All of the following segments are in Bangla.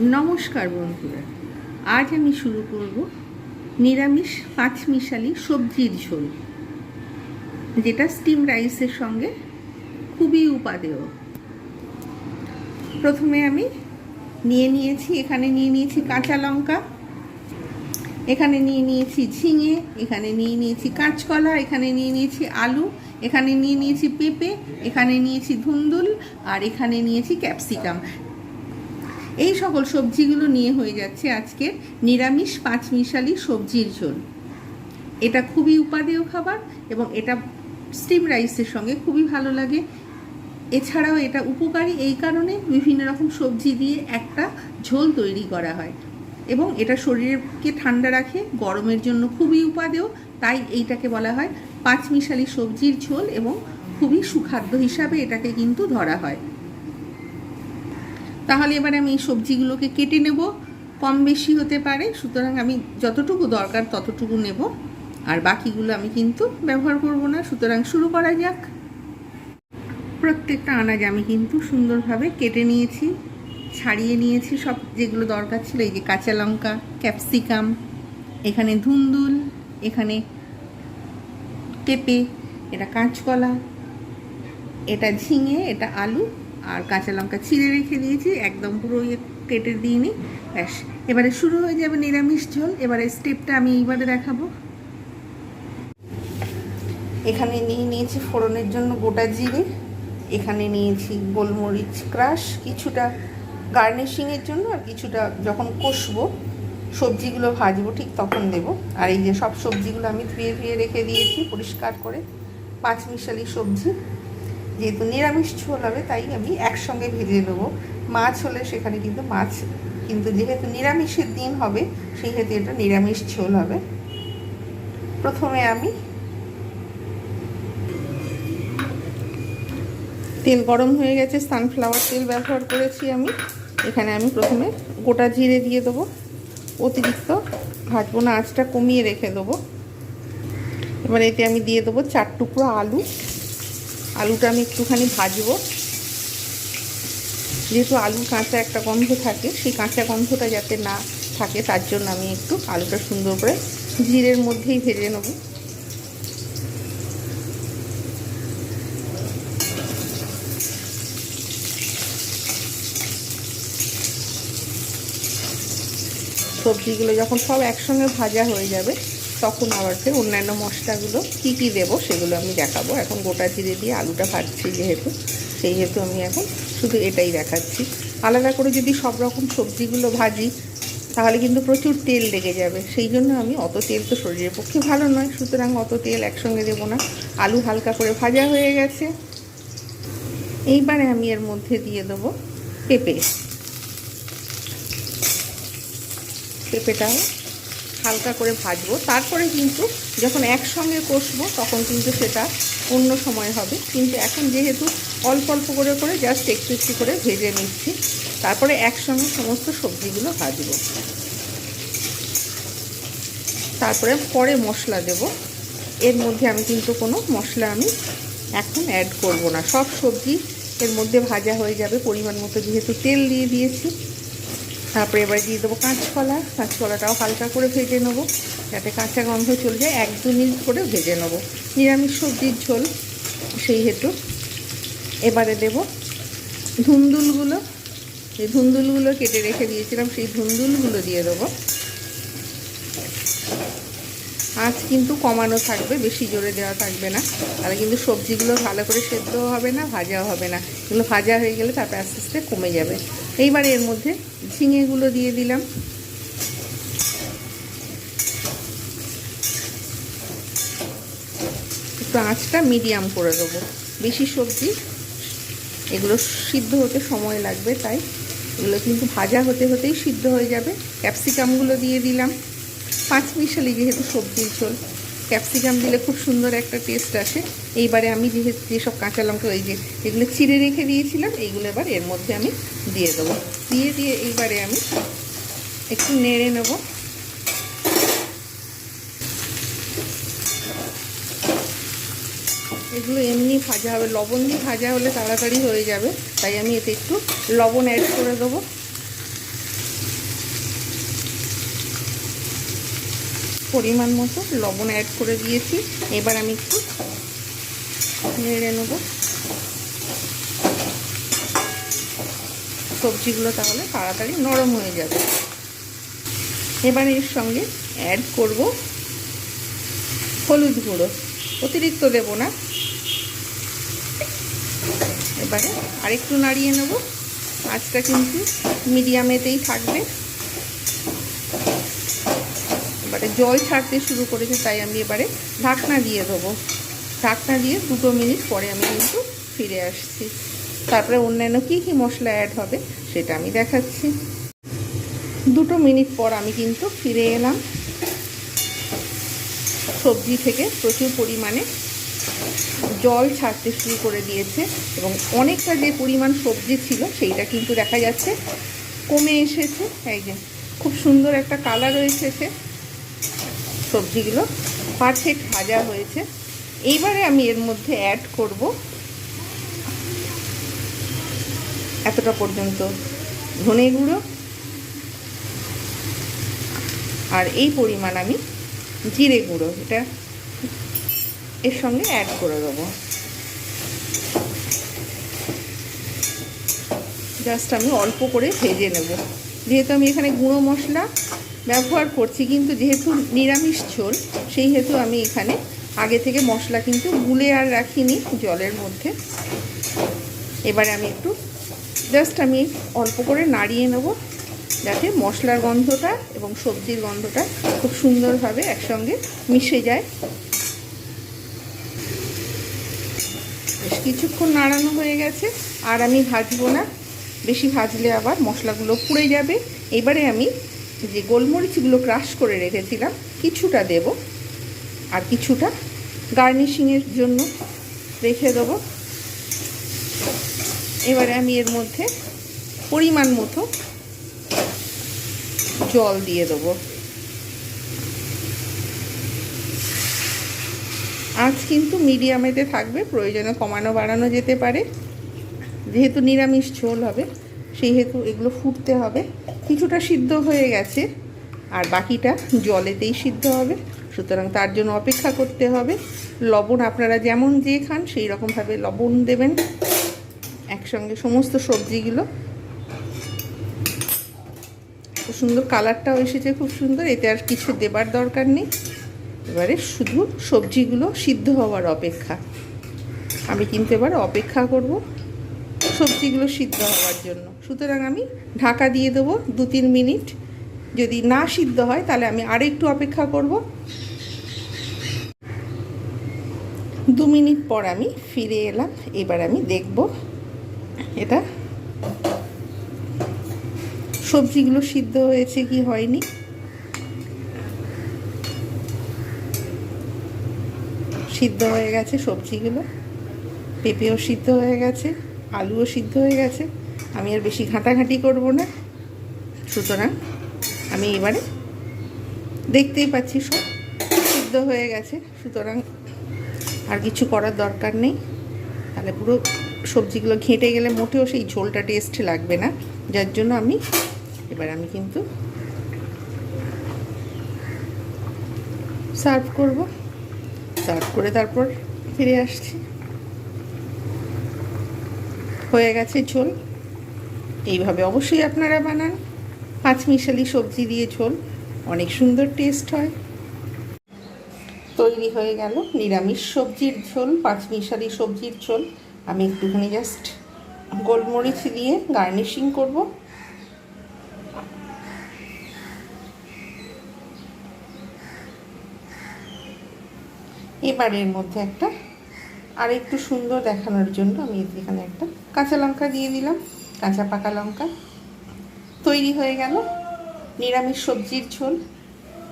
নমস্কার বন্ধুরা। আজ আমি শুরু করব নিরামিষ পাঁচমিশালি সবজির ঝোল, যেটা স্টিম রাইসের সঙ্গে খুবই উপাদেয়। প্রথমে আমি নিয়ে নিয়েছি, এখানে নিয়ে নিয়েছি কাঁচা লঙ্কা, এখানে নিয়ে নিয়েছি ঝিঙে, এখানে নিয়ে নিয়েছি কাঁচকলা, এখানে নিয়ে নিয়েছি আলু, এখানে নিয়ে নিয়েছি পেঁপে, এখানে নিয়েছি ধুন্দুল, আর এখানে নিয়েছি ক্যাপসিকাম। এই সকল সবজিগুলো নিয়ে হয়ে যাচ্ছে আজকের নিরামিষ পাঁচমিশালি সবজির ঝোল। এটা খুবই উপাদেয় খাবার এবং এটা স্টিম রাইসের সঙ্গে খুবই ভালো লাগে। এছাড়াও এটা উপকারী এই কারণে বিভিন্ন রকম সবজি দিয়ে একটা ঝোল তৈরি করা হয় এবং এটা শরীরকে ঠান্ডা রাখে, গরমের জন্য খুবই উপাদেয়, তাই এইটাকে বলা হয় পাঁচমিশালি সবজির ঝোল এবং খুবই সুখাদ্য হিসাবে এটাকে কিন্তু ধরা হয়। তাহলে এবার আমি এই সবজিগুলোকে কেটে নেব। কম বেশি হতে পারে, সুতরাং আমি যতটুকু দরকার ততটুকু নেব। আর বাকিগুলো আমি কিন্তু ব্যবহার করব না, সুতরাং শুরু করা যাক। প্রত্যেকটা আনাজ আমি কিন্তু সুন্দরভাবে কেটে নিয়েছি, ছাড়িয়ে নিয়েছি সব যেগুলো দরকার ছিল, এই যে কাঁচা লঙ্কা, ক্যাপসিকাম, এখানে ধুন্দুল, এখানে পেঁপে, এটা কাঁচকলা, এটা ঝিঙে, এটা আলু আর কাঁচা লঙ্কা ছিঁড়ে রেখে দিয়েছি, একদম পুরো ইয়ে কেটে দিইনি। ব্যাস, এবারে শুরু হয়ে যাবে নিরামিষ ঝোল, এবারে স্টেপটা আমি এইবারে দেখাবো। এখানে নিয়ে নিয়েছি ফোড়নের জন্য গোটা জিরে, এখানে নিয়েছি গোলমরিচ ক্রাশ, কিছুটা গার্নিশিংয়ের জন্য আর কিছুটা যখন কষবো, সবজিগুলো ভাজবো, ঠিক তখন দেব। আর এই যে সব সবজিগুলো আমি ধুয়ে ধুয়ে রেখে দিয়েছি পরিষ্কার করে পাঁচ মিশালি সবজি। যেহেতু নিরামিষ ঝোল হবে, তাই আমি একসঙ্গে ভেজে নেব। মাছ হলে সেখানে কিন্তু মাছ, কিন্তু যেহেতু নিরামিষের দিন হবে, সেহেতু এটা নিরামিষ ঝোল হবে। প্রথমে আমি তেল গরম হয়ে গেছে সানফ্লাওয়ার তেল ব্যবহার করেছি আমি। এখানে আমি প্রথমে গোটা জিরে দিয়ে দেবো। অতিরিক্ত ভাজবো না, আঁচটা কমিয়ে রেখে দেবো। এবার এতে আমি দিয়ে দেবো চার টুকরো আলু। আলুটা আমি একটুখানি ভাজবো। যেহেতু আলু কাঁচা একটা গন্ধ থাকে, সেই কাঁচা গন্ধটা যাতে না থাকে, তার জন্য আমি একটু আলুটা সুন্দর করে জিরের মধ্যেই ভেজে নেব। সবজিগুলো যখন সব একসঙ্গে ভাজা হয়ে যাবে তখন আবার ফের অন্যান্য মশলাগুলো কী কী দেবো সেগুলো আমি দেখাবো। এখন গোটা জিরে দিয়ে আলুটা ভাজছি যেহেতু সেই হেতু আমি এখন শুধু এটাই দেখাচ্ছি। আলাদা করে যদি সব রকম সবজিগুলো ভাজি, তাহলে কিন্তু প্রচুর তেল লেগে যাবে। সেই জন্য আমি অত তেল তো শরীরের পক্ষে ভালো নয়, সুতরাং অত তেল একসঙ্গে দেবো না। আলু হালকা করে ভাজা হয়ে গেছে। এইবারে আমি এর মধ্যে দিয়ে দেবো পেঁপে। পেঁপেটাও হালকা করে ভাজবো। তারপরে কিন্তু যখন একসঙ্গে কষবো, তখন কিন্তু সেটা অন্য সময় হবে। কিন্তু এখন যেহেতু অল্প অল্প করে করে জাস্ট একটু একটু করে ভেজে নিচ্ছি, তারপরে একসঙ্গে সমস্ত সবজিগুলো ভাজবো। তারপরে পরে মশলা দেব। এর মধ্যে আমি কিন্তু কোনো মশলা আমি এখন অ্যাড করব না। সব সবজি এর মধ্যে ভাজা হয়ে যাবে। পরিমাণ মতো যেহেতু তেল দিয়ে দিয়েছি তারপরে এবার দিয়ে দেবো কাঁচকলা। কাঁচকলাটাও হালকা করে ভেজে নেব। যাতে কাঁচা গন্ধ চলে যায়, এক দু মিনিট করে ভেজে নেব। নিরামিষ সবজির ঝোল সেই হেতু। এবারে দেব ধুন্দুলগুলো। এই ধুন্দুলগুলো কেটে রেখে দিয়েছিলাম, সেই ধুন্দুলগুলো দিয়ে দেবো। আঁচ কিন্তু কমানো থাকবে, বেশি জোরে দেওয়া থাকবে না। তাহলে কিন্তু সবজিগুলো ভালো করে সেদ্ধও হবে না, ভাজাও হবে না। এগুলো ভাজা হয়ে গেলে তারপরে আস্তে আস্তে কমে যাবে। এইবার এর মধ্যে ঝিঙেগুলো দিয়ে দিলাম। একটু আঁচটা মিডিয়াম করে দেবো। বেশি সবজি, এগুলো সিদ্ধ হতে সময় লাগবে, তাই এগুলো কিন্তু ভাজা হতে হতেই সিদ্ধ হয়ে যাবে। ক্যাপসিকামগুলো দিয়ে দিলাম। পাঁচ মিশালি যেহেতু সবজির ঝোল, ক্যাপসিকাম দিলে খুব সুন্দর একটা টেস্ট আসে। এইবারে আমি যেহেতু যেসব কাঁচা লঙ্কা, ওই যে এগুলো চিড়ে রেখে দিয়েছিলাম, এইগুলো এবার এর মধ্যে আমি দিয়ে দেবো। দিয়ে দিয়ে এইবারে আমি একটু নেড়ে নেব। এগুলো এমনি ভাজা হবে, লবণ দিয়ে ভাজা হলে তাড়াতাড়ি হয়ে যাবে, তাই আমি এতে একটু লবণ অ্যাড করে দেবো। পরিমাণ মতো লবণ অ্যাড করে দিয়েছি। এবার আমি একটু নেড়ে নেব। সবজিগুলো তাহলে তাড়াতাড়ি নরম হয়ে যাবে। এবার এর সঙ্গে অ্যাড করব হলুদ গুঁড়ো। অতিরিক্ত দেব না। এবারে আরেকটু নাড়িয়ে নেব। আঁচটা কিন্তু মিডিয়ামেতেই থাকবে। এবারে জল ছাড়তে শুরু করেছে, তাই আমি এবারে ঢাকনা দিয়ে দেবো। ঢাকনা দিয়ে দুটো মিনিট পরে আমি কিন্তু ফিরে আসছি। তারপরে অন্যান্য কী কী মশলা অ্যাড হবে, সেটা আমি দেখাচ্ছি। দুটো মিনিট পর আমি কিন্তু ফিরে এলাম। সবজি থেকে প্রচুর পরিমাণে জল ছাড়তে শুরু করে দিয়েছে এবং অনেকটা যে পরিমাণ সবজি ছিল, সেইটা কিন্তু দেখা যাচ্ছে কমে এসেছে। যে, খুব সুন্দর একটা কালারও এসেছে সবজিগুলো পারফেক্ট ভাজা হয়েছে। এইবারে আমি এর মধ্যে অ্যাড করব এতটা পর্যন্ত ধনে গুঁড়ো। আর এই পরিমাণ আমি জিরে গুঁড়ো, এটা এর সঙ্গে অ্যাড করে দেবো। জাস্ট আমি অল্প করে ভেজে নেব। যেহেতু আমি এখানে গুঁড়ো মশলা ব্যবহার করছি, কিন্তু যেহেতু নিরামিষ ঝোল সেই হেতু আমি এখানে আগে থেকে মশলা কিন্তু গুলে আর রাখিনি জলের মধ্যে। এবারে আমি একটু জাস্ট আমি অল্প করে নাড়িয়ে নেব, যাতে মশলার গন্ধটা এবং সবজির গন্ধটা খুব সুন্দরভাবে একসঙ্গে মিশে যায়। বেশ কিছুক্ষণ নাড়ানো হয়ে গেছে, আর আমি ভাজবো না। বেশি ভাজলে আবার মশলাগুলো পুড়ে যাবে। এবারে আমি যে গোলমরিচগুলো ক্রাশ করে রেখেছিলাম, কিছুটা দেব আর কিছুটা গার্নিশিংয়ের জন্য রেখে দেবো। এবারে আমি এর মধ্যে পরিমাণ মতো জল দিয়ে দেবো। আজ কিন্তু মিডিয়ামেতে থাকবে, প্রয়োজনে কমানো বাড়ানো যেতে পারে। যেহেতু নিরামিষ ঝোল হবে সেই হেতু এগুলো ফুটতে হবে। কিছুটা সিদ্ধ হয়ে গেছে, আর বাকিটা জলেতেই সিদ্ধ হবে। সুতরাং তার জন্য অপেক্ষা করতে হবে। লবণ আপনারা যেমন যে খান, সেই রকমভাবে লবণ দেবেন একসঙ্গে সমস্ত সবজিগুলো। খুব সুন্দর কালারটাও এসেছে, খুব সুন্দর। এতে আর কিছু দেবার দরকার নেই। এবারে শুধু সবজিগুলো সিদ্ধ হওয়ার অপেক্ষা। আমি কিন্তু এবার অপেক্ষা করব। সবজিগুলো সিদ্ধ হওয়ার জন্য। সুতরাং আমি ঢাকা দিয়ে দেবো দু তিন মিনিট। যদি না সিদ্ধ হয়, তাহলে আমি আর একটু অপেক্ষা করব। দু মিনিট পর আমি ফিরে এলাম। এবার আমি দেখব এটা সবজিগুলো সিদ্ধ হয়েছে কি হয়নি। সিদ্ধ হয়ে গেছে সবজিগুলো। পেঁপেও সিদ্ধ হয়ে গেছে। আলুও সিদ্ধ হয়ে গেছে। আমি আর বেশি ঘাঁটাঘাঁটি করব না। সুতরাং আমি এবারে দেখতেই পাচ্ছি সব সিদ্ধ হয়ে গেছে। সুতরাং আর কিছু করার দরকার নেই। তাহলে পুরো সবজিগুলো ঘেঁটে গেলে মোটেও সেই ঝোলটা টেস্ট লাগবে না। যার জন্য আমি এবার আমি কিন্তু সার্ভ করব। সার্ভ করে তারপর ফিরে আসছি। হয়ে গেছে ঝোল। এইভাবে অবশ্যই আপনারা বানান। পাঁচমিশালি সবজি দিয়ে ঝোল, অনেক সুন্দর টেস্ট হয়। তৈরি হয়ে গেল নিরামিষ সবজির ঝোল, পাঁচমিশালি সবজির ঝোল। আমি একটুখানি জাস্ট গোলমরিচ দিয়ে গার্নিশিং করব। এবার এর মধ্যে একটা আর একটু সুন্দর দেখানোর জন্য আমি এখানে একটা কাঁচা লঙ্কা দিয়ে দিলাম, কাঁচা পাকা লঙ্কা। তৈরি হয়ে গেল নিরামিষ সবজির ঝোল।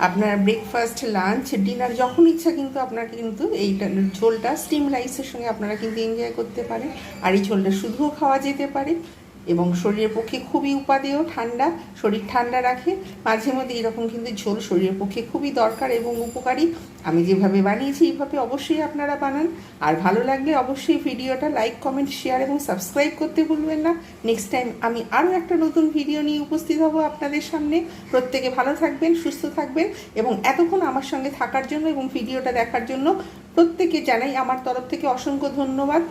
আপনার ব্রেকফাস্ট লাঞ্চ ডিনার যখন ইচ্ছা কিন্তু আপনার কিন্তু এই ঝোলটা স্টিম রাইসের সঙ্গে আপনারা কিন্তু এনজয় করতে পারেন। আর এই ঝোলটা শুধুও খাওয়া যেতে পারে। এবং শরীরের পক্ষে খুবই উপাদেয়, ঠান্ডা, শরীর ঠান্ডা রাখে। মাঝে মধ্যে এরকম কিন্তু ঝোল শরীরের পক্ষে খুবই দরকার এবং উপকারী। আমি যেভাবে বানিয়েছি, এইভাবে অবশ্যই আপনারা বানান। আর ভালো লাগলে অবশ্যই ভিডিওটা লাইক, কমেন্ট, শেয়ার এবং সাবস্ক্রাইব করতে ভুলবেন না। নেক্সট টাইম আমি আরও একটা নতুন ভিডিও নিয়ে উপস্থিত হব আপনাদের সামনে। প্রত্যেকে ভালো থাকবেন, সুস্থ থাকবেন এবং এতক্ষণ আমার সঙ্গে থাকার জন্য এবং ভিডিওটা দেখার জন্য প্রত্যেকে জানাই আমার তরফ থেকে অসংখ্য ধন্যবাদ।